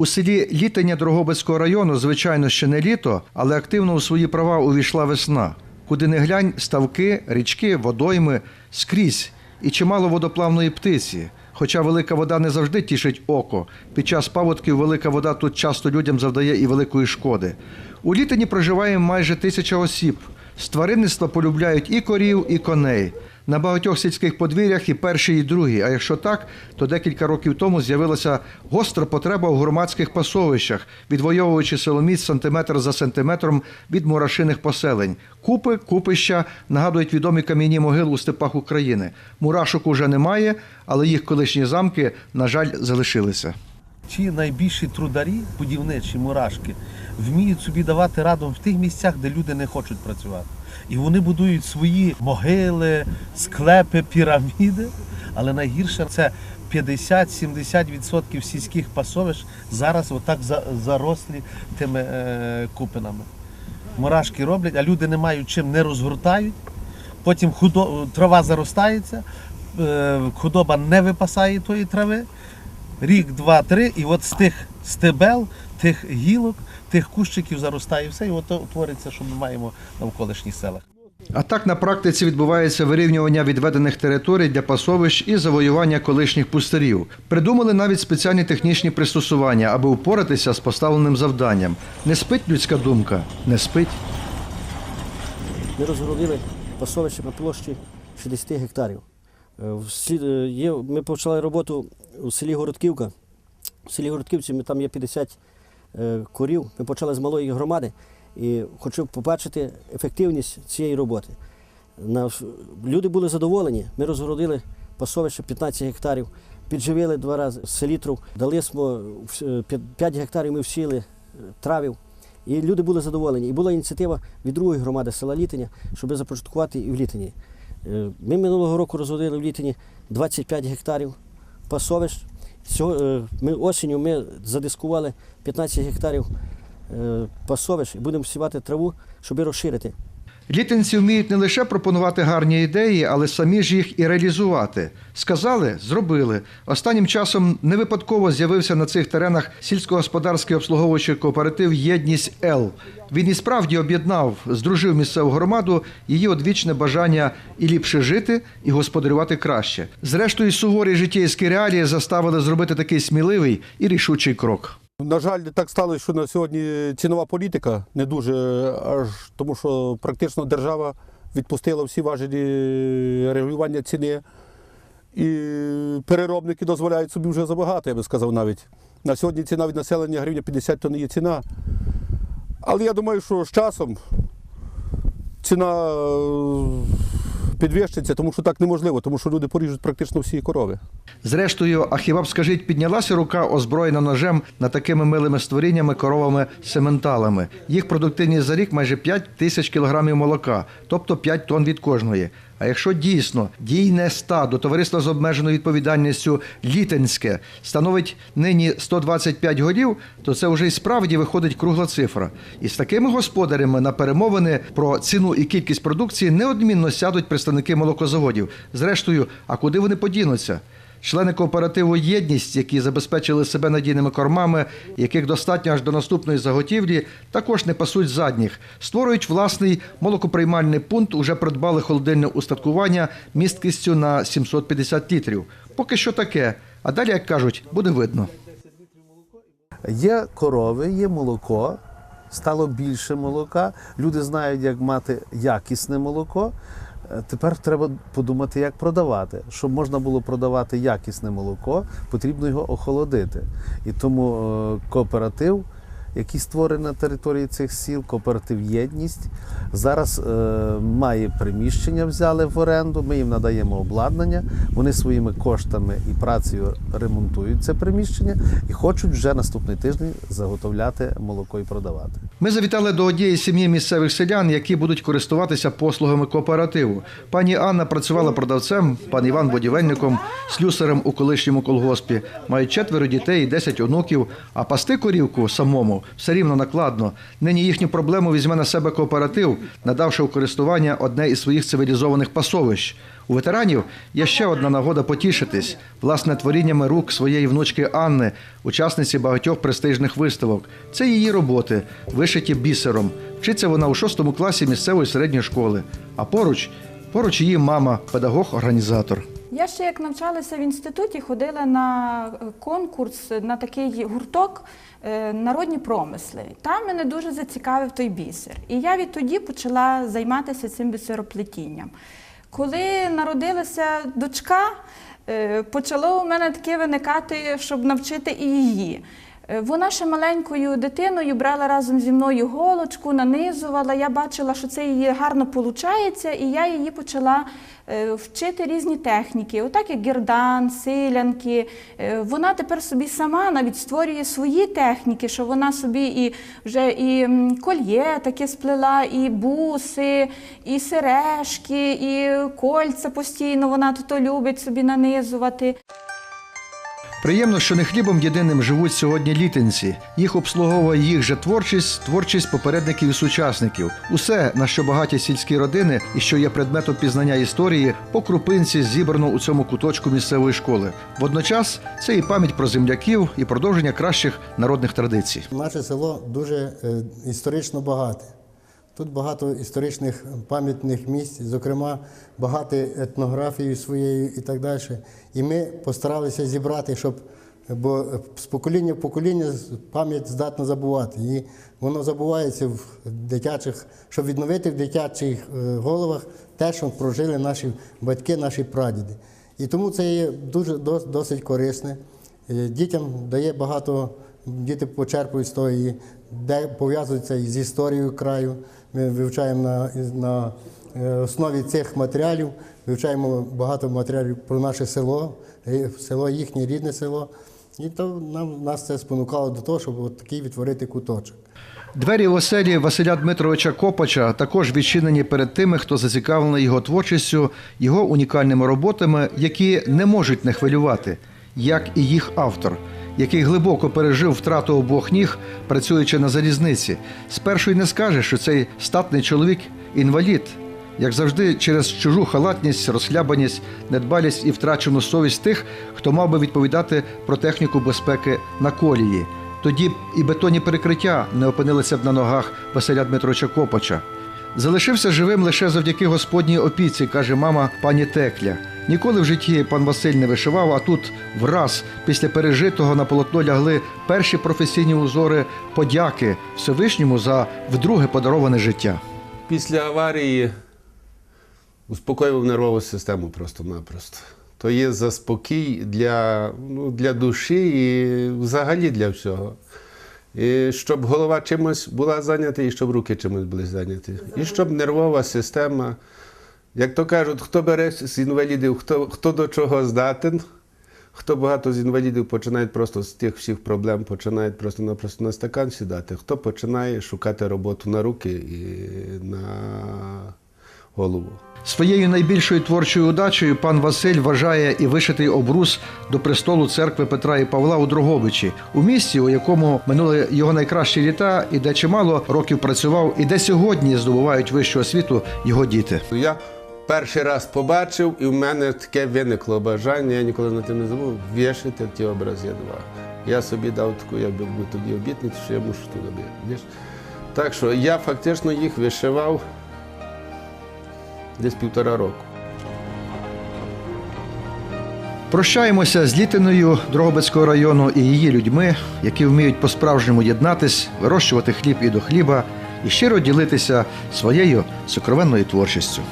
У селі Літиня Дрогобицького району, звичайно, ще не літо, але активно у свої права увійшла весна. Куди не глянь, ставки, річки, водойми скрізь і чимало водоплавної птиці. Хоча велика вода не завжди тішить око. Під час паводків велика вода тут часто людям завдає і великої шкоди. У літині проживає майже тисяча осіб. З тваринництва полюбляють і корів, і коней. На багатьох сільських подвір'ях і перші, і другі. А якщо так, то декілька років тому з'явилася гостра потреба у громадських пасовищах, відвоюючи силоміць сантиметр за сантиметром від мурашиних поселень. Купи, купища нагадують відомі кам'яні могили у степах України. Мурашок уже немає, але їх колишні замки, на жаль, залишилися. Ті найбільші трударі, будівничі мурашки, вміють собі давати раду в тих місцях, де люди не хочуть працювати. І вони будують свої могили, склепи, піраміди. Але найгірше це 50-70% сільських пасовищ зараз отак зарослі тими е, купинами. Мурашки роблять, а люди не мають чим не розгортають. Потім худо... трава заростається, е, худоба не випасає тої трави. Рік, два, три, і от з тих стебел, тих гілок, тих кущиків заростає все, і от то твориться, що ми маємо в навколишніх селах. А так на практиці відбувається вирівнювання відведених територій для пасовищ і завоювання колишніх пустирів. Придумали навіть спеціальні технічні пристосування, аби впоратися з поставленим завданням. Не спить людська думка, не спить. Ми розгородили пасовище на площі 60 гектарів. Е, е, Є, ми почали роботу у селі Городківка. У селі Городківці там є 50 е, корів. Ми почали з малої громади і хочу побачити ефективність цієї роботи. Люди були задоволені. Ми розгородили пасовище 15 гектарів, підживили два рази селітру, дали смо 5 гектарів ми всіли е, травів. І люди були задоволені. І була ініціатива від другої громади села Літиня, щоб започаткувати і в Літині. Е, Ми минулого року розводили в Літині 25 гектарів пасовищ. Цього, е, ми осінню ми задискували 15 гектарів е, пасовищ і будемо сівати траву, щоб розширити. Літинці вміють не лише пропонувати гарні ідеї, але самі ж їх і реалізувати. Сказали, зробили. Останнім часом не випадково з'явився на цих теренах сільськогосподарський обслуговуючий кооператив Єдність Л. Він і справді об'єднав, здружив місцеву громаду, її одвічне бажання і ліпше жити, і господарювати краще. Зрештою, суворі життєйські реалії заставили зробити такий сміливий і рішучий крок. На жаль, так сталося, що на сьогодні цінова політика не дуже, аж тому що практично держава відпустила всі важелі регулювання ціни. І переробники дозволяють собі вже забагато, я би сказав навіть. На сьогодні ціна від населення гривня 50 то не є ціна. Але я думаю, що з часом ціна е, підвищиться, тому що так неможливо, тому що люди поріжуть практично всі корови. Зрештою, а хіба б скажіть, піднялася рука озброєна ножем над такими милими створіннями, коровами сементалами. Їх продуктивність за рік майже 5 тисяч кілограмів молока, тобто 5 тонн від кожної. А якщо дійсно дійне стадо товариства з обмеженою відповідальністю Літинське становить нині 125 голів, то це вже і справді виходить кругла цифра. І з такими господарями на перемовини про ціну і кількість продукції неодмінно сядуть представники молокозаводів. Зрештою, а куди вони подінуться? Члени кооперативу Єдність, які забезпечили себе надійними кормами, яких достатньо аж до наступної заготівлі, також не пасуть задніх. Створюють власний молокоприймальний пункт, уже придбали холодильне устаткування місткістю на 750 літрів. Поки що таке. А далі, як кажуть, буде видно. Є корови, є молоко, стало більше молока. Люди знають, як мати якісне молоко. Тепер треба подумати, як продавати. Щоб можна було продавати якісне молоко, потрібно його охолодити. І тому е, кооператив, який створений на території цих сіл, кооператив Єдність, зараз е, має приміщення, взяли в оренду. Ми їм надаємо обладнання. Вони своїми коштами і працею ремонтують це приміщення і хочуть вже наступний тиждень заготовляти молоко і продавати. Ми завітали до однієї сім'ї місцевих селян, які будуть користуватися послугами кооперативу. Пані Анна працювала продавцем, пан Іван будівельником, слюсарем у колишньому колгоспі. Мають четверо дітей 10 онуків. А пасти корівку самому все рівно накладно. Нині їхню проблему візьме на себе кооператив, надавши у користування одне із своїх цивілізованих пасовищ. У ветеранів є ще одна нагода потішитись власне творіннями рук своєї внучки Анни, учасниці багатьох престижних виставок. Це її роботи, вишиті бісером. Вчиться вона у шостому класі місцевої середньої школи. А поруч, поруч її мама, педагог-організатор. Я ще як навчалася в інституті, ходила на е, конкурс на такий гурток е, народні промисли. Там мене дуже зацікавив той бісер. І я відтоді почала займатися цим бісероплетінням. Коли народилася дочка, е, почало у мене таке виникати, щоб навчити і її. Е, Вона ще маленькою дитиною брала разом зі мною голочку, нанизувала. Я бачила, що це її гарно виходить, і я її почала е, вчити різні техніки, отак як гердан, силянки. Е, Вона тепер собі сама навіть створює свої техніки, що вона собі і вже і кольє таке сплела, і буси, і сережки, і кольця постійно вона то любить собі нанизувати. Приємно, що не хлібом єдиним живуть сьогодні літинці. Їх обслуговує їх же творчість, творчість попередників і сучасників. Усе, на що багаті сільські родини і що є предметом пізнання історії, по крупинці зібрано у цьому куточку місцевої школи. Водночас це і пам'ять про земляків, і продовження кращих народних традицій. Наше село дуже е, історично багате. Тут багато історичних пам'ятних місць, зокрема, багато етнографією своєю і так далі. І ми постаралися зібрати, щоб бо з покоління в покоління пам'ять здатна забувати. І воно забувається в дитячих, щоб відновити в дитячих е, головах те, що прожили наші батьки, наші прадіди. І тому це є дуже дос- досить корисне. Е, Дітям дає багато, діти почерпують з того, і де пов'язуються з історією краю. Ми вивчаємо на, на е, основі цих матеріалів, вивчаємо багато матеріалів про наше село, е, село їхнє рідне село. І то нам, нас це спонукало до того, щоб от такий відтворити куточок. Двері в оселі Василя Дмитровича Копача також відчинені перед тими, хто зацікавлений його творчістю, його унікальними роботами, які не можуть не хвилювати, як і їх автор, який глибоко пережив втрату обох ніг, працюючи на залізниці. Спершу й не скаже, що цей статний чоловік інвалід. Як завжди, через чужу халатність, розхлябаність, недбалість і втрачену совість тих, хто мав би відповідати про техніку безпеки на колії. Тоді б і бетонні перекриття не опинилися б на ногах Василя Дмитровича Копача. Залишився живим лише завдяки господній опіці, каже мама пані Текля. Ніколи в житті пан Василь не вишивав, а тут враз після пережитого на полотно лягли перші професійні узори подяки Всевишньому за вдруге подароване життя. Після аварії успокоював нервову систему просто-напросто. То є заспокій для, ну, для душі і взагалі для всього. Щоб голова чимось була зайнята, і щоб руки чимось були зайняті. І щоб нервова система, як то кажуть, хто бере з інвалідів, хто, хто до чого здатен, хто багато з інвалідів починають просто з тих всіх проблем, починають просто-напросто на стакан сідати, хто починає шукати роботу на руки і на голову. Своєю найбільшою творчою удачею пан Василь вважає і вишитий обрус до престолу церкви Петра і Павла у Дроговичі, у місті, у якому минули його найкращі літа, і де чимало років працював, і де сьогодні здобувають вищу освіту його діти. Я перший раз побачив, і в мене таке виникло бажання, я ніколи на тим не забув, вішати ті образи два. Я собі дав таку, якби тоді обітницю, що я мушу туди. Так що я фактично їх вишивав десь півтора року. Прощаємося з літиною Дрогобицького району і її людьми, які вміють по-справжньому єднатись, вирощувати хліб і до хліба і щиро ділитися своєю сокровенною творчістю.